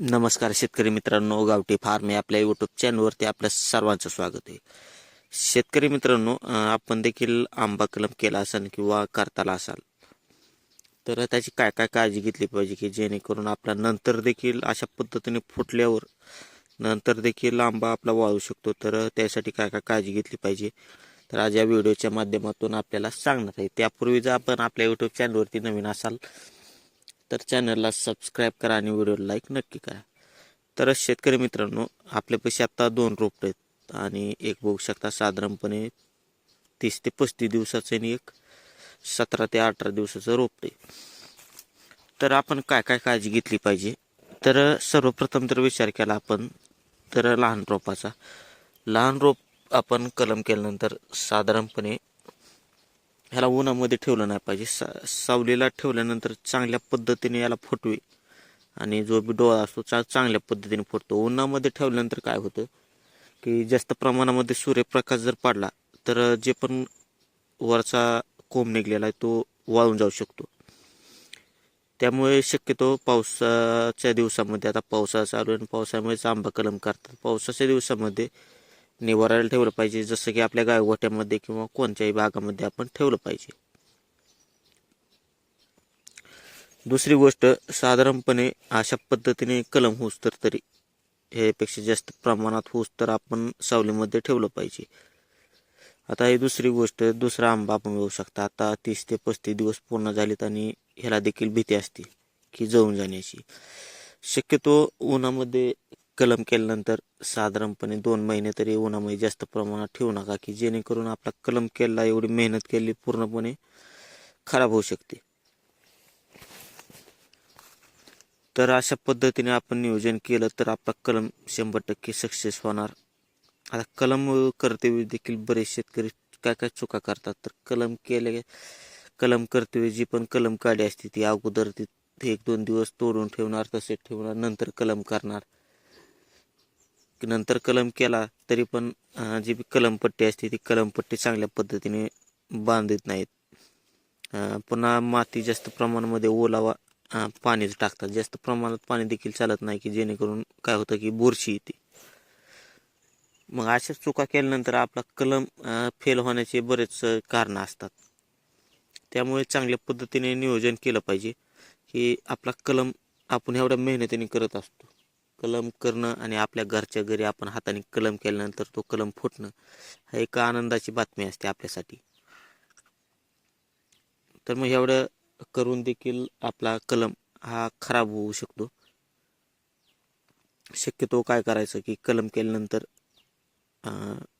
नमस्कार शेतकरी मित्रांनो गावठी फार्म या आपल्या यूट्यूब चॅनलवरती आपल्या सर्वांचं स्वागत आहे. शेतकरी मित्रांनो आपण देखील आंबा कलम केला असाल किंवा करताला असाल तर त्याची काय काय काळजी घेतली पाहिजे की जेणेकरून आपला नंतर देखील अशा पद्धतीने फुटल्यावर नंतर देखील आंबा आपला वाळू शकतो तर त्यासाठी काय काय काळजी घेतली पाहिजे? तर आज या व्हिडिओच्या माध्यमातून आपल्याला सांगणार आहे. त्यापूर्वी जर आपण आपल्या यूट्यूब चॅनलवरती नवीन असाल तर चॅनलला सबस्क्राईब करा आणि व्हिडिओला लाईक नक्की करा. तर शेतकरी मित्रांनो आपल्यापाशी आत्ता दोन रोपटे आहेत आणि एक बघू शकता साधारणपणे तीस ते पस्तीस दिवसाचं आणि एक सतरा ते अठरा दिवसाचं रोपटे तर आपण काय काय काळजी घेतली पाहिजे? तर सर्वप्रथम तर विचार केला आपण तर लहान रोपाचा. लहान रोप आपण कलम केल्यानंतर साधारणपणे ह्याला उन्हामध्ये ठेवलं नाही पाहिजे. सा सावलीला ठेवल्यानंतर चांगल्या पद्धतीने याला फुटवे. आणि जो बी डोळा असतो चा चांगल्या पद्धतीने फुटतो. उन्हामध्ये ठेवल्यानंतर काय होतं की जास्त प्रमाणामध्ये सूर्यप्रकाश जर पडला तर जे पण वरचा कोंब निघलेला आहे तो वाळून जाऊ शकतो. त्यामुळे शक्यतो पावसाच्या दिवसामध्ये आता पावसाळा चालू आहे आणि पावसामुळेच आंबा कलम करतात. पावसाच्या दिवसामध्ये निवारायला ठेवलं पाहिजे. जसं की आपल्या गायगोट्यामध्ये किंवा कोणत्याही भागामध्ये आपण ठेवलं पाहिजे. दुसरी गोष्ट साधारणपणे अशा पद्धतीने कलम होऊस तर तरी ह्यापेक्षा जास्त प्रमाणात होस तर आपण सावलीमध्ये ठेवलं पाहिजे. आता ही दुसरी गोष्ट दुसरा आंबा आपण बघू शकता. आता तीस ते पस्तीस दिवस पूर्ण झालेत आणि ह्याला देखील भीती असते की जळून जाण्याची. शक्यतो उन्हामध्ये कलम केल्यानंतर साधारणपणे दोन महिने तरी उन्हामध्ये जास्त प्रमाणात ठेवू नका की जेणेकरून आपला कलम केला एवढी मेहनत केली पूर्णपणे खराब होऊ शकते. तर अशा पद्धतीने आपण नियोजन केलं तर आपला कलम शंभर टक्के सक्सेस होणार. आता कलम करतेवेळी देखील बरेच शेतकरी काय काय चुका करतात तर कलम केले कलम करतेवेळी जी पण कलम काढी असते ती अगोदर ती एक दोन दिवस तोडून ठेवणार तसे ठेवणार नंतर कलम करणार. नंतर कलम केला तरी पण जी कलमपट्टी असते ती कलमपट्टी चांगल्या पद्धतीने बांधत नाहीत. पुन्हा माती जास्त प्रमाणामध्ये ओलावा पाणीच टाकतात. जास्त प्रमाणात पाणी देखील चालत नाही की जेणेकरून काय होतं की बुरशी येते. मग अशा चुका केल्यानंतर आपला कलम फेल होण्याचे बरेच कारणं असतात. त्यामुळे चांगल्या पद्धतीने नियोजन केलं पाहिजे की आपला कलम आपण एवढ्या मेहनतीने करत असतो. कलम करणं आणि आपल्या घरच्या घरी आपण हाताने कलम केल्यानंतर तो कलम फुटणं हा एक आनंदाची बातमी असते आपल्यासाठी. तर मग एवढं करून देखील आपला कलम हा खराब होऊ शकतो. शक्यतो काय करायचं की कलम केल्यानंतर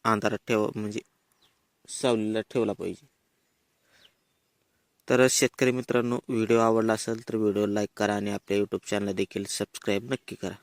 अंधारात ठेवा म्हणजे सावलीला ठेवला पाहिजे. तर शेतकरी मित्रांनो व्हिडिओ आवडला असेल तर व्हिडिओ लाईक करा आणि आपल्या यूट्यूब चॅनल देखील सबस्क्राईब नक्की करा.